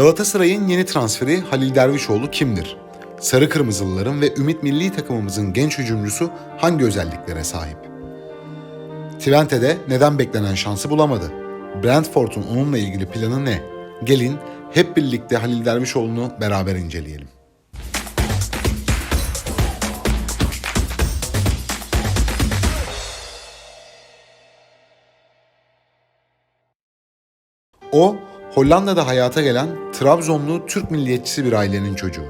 Galatasaray'ın yeni transferi Halil Dervişoğlu kimdir? Sarı Kırmızılıların ve Ümit Milli takımımızın genç hücumcusu hangi özelliklere sahip? Twente'de neden beklenen şansı bulamadı? Brentford'un onunla ilgili planı ne? Gelin hep birlikte Halil Dervişoğlu'nu beraber inceleyelim. O, Hollanda'da hayata gelen Trabzonlu Türk milliyetçisi bir ailenin çocuğu.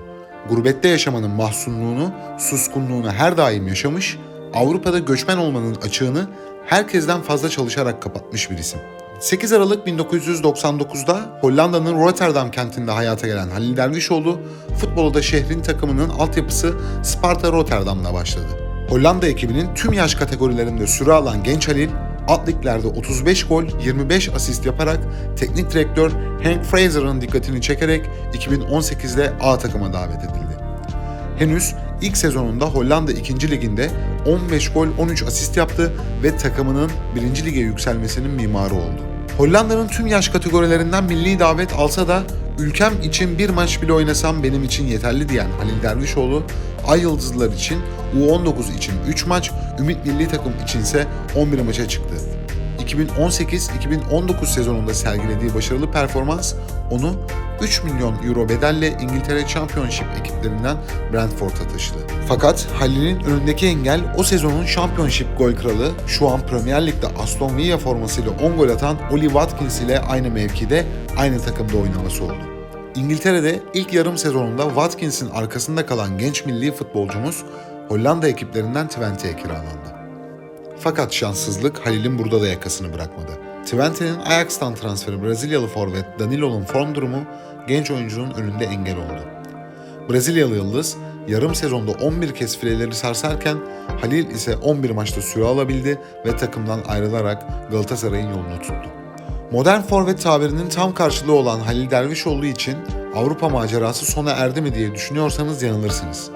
Gurbette yaşamanın mahzunluğunu, suskunluğunu her daim yaşamış, Avrupa'da göçmen olmanın açığını herkesten fazla çalışarak kapatmış bir isim. 8 Aralık 1999'da Hollanda'nın Rotterdam kentinde hayata gelen Halil Dervişoğlu, futbolda da şehrin takımının altyapısı Sparta Rotterdam'la başladı. Hollanda ekibinin tüm yaş kategorilerinde süre alan genç Halil, alt liglerde 35 gol, 25 asist yaparak teknik direktör Hank Fraser'ın dikkatini çekerek 2018'de A takıma davet edildi. Henüz ilk sezonunda Hollanda 2. liginde 15 gol 13 asist yaptı ve takımının 1. lige yükselmesinin mimarı oldu. Hollanda'nın tüm yaş kategorilerinden milli davet alsa da ülkem için bir maç bile oynasam benim için yeterli diyen Halil Dervişoğlu, Ay Yıldızlılar için U19 için 3 maç, Ümit Milli Takım içinse 11 maça çıktı. 2018-2019 sezonunda sergilediği başarılı performans onu 3 milyon euro bedelle İngiltere Championship ekiplerinden Brentford'a taşıdı. Fakat Halil'in önündeki engel o sezonun Championship gol kralı, şu an Premier Lig'de Aston Villa formasıyla 10 gol atan Oli Watkins ile aynı mevkide, aynı takımda oynaması oldu. İngiltere'de ilk yarım sezonunda Watkins'in arkasında kalan genç milli futbolcumuz Hollanda ekiplerinden Twente'ye kiralandı. Fakat şanssızlık Halil'in burada da yakasını bırakmadı. Twente'nin Ajax'tan transferi Brezilyalı forvet Danilo'nun form durumu genç oyuncunun önünde engel oldu. Brezilyalı yıldız yarım sezonda 11 kez fileleri sarsarken Halil ise 11 maçta süre alabildi ve takımdan ayrılarak Galatasaray'ın yolunu tuttu. Modern forvet tabirinin tam karşılığı olan Halil Dervişoğlu için Avrupa macerası sona erdi mi diye düşünüyorsanız yanılırsınız.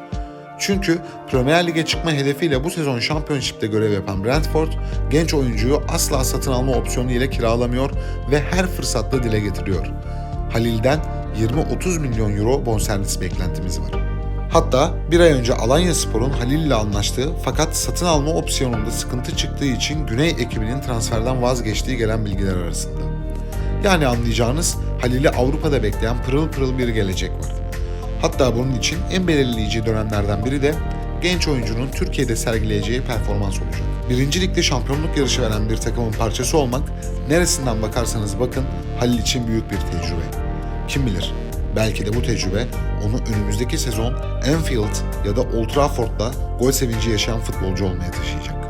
Çünkü Premier Lig'e çıkma hedefiyle bu sezon Championship'te görev yapan Brentford, genç oyuncuyu asla satın alma opsiyonu ile kiralamıyor ve her fırsatta dile getiriyor. Halil'den 20-30 milyon euro bonservis beklentimiz var. Hatta bir ay önce Alanya Spor'un Halil ile anlaştığı fakat satın alma opsiyonunda sıkıntı çıktığı için Güney ekibinin transferden vazgeçtiği gelen bilgiler arasında. Yani anlayacağınız Halil'i Avrupa'da bekleyen pırıl pırıl bir gelecek var. Hatta bunun için en belirleyici dönemlerden biri de genç oyuncunun Türkiye'de sergileyeceği performans olacak. Birinci Lig'de şampiyonluk yarışı veren bir takımın parçası olmak neresinden bakarsanız bakın Halil için büyük bir tecrübe. Kim bilir belki de bu tecrübe onu önümüzdeki sezon Anfield ya da Old Trafford'da gol sevinci yaşayan futbolcu olmaya taşıyacak.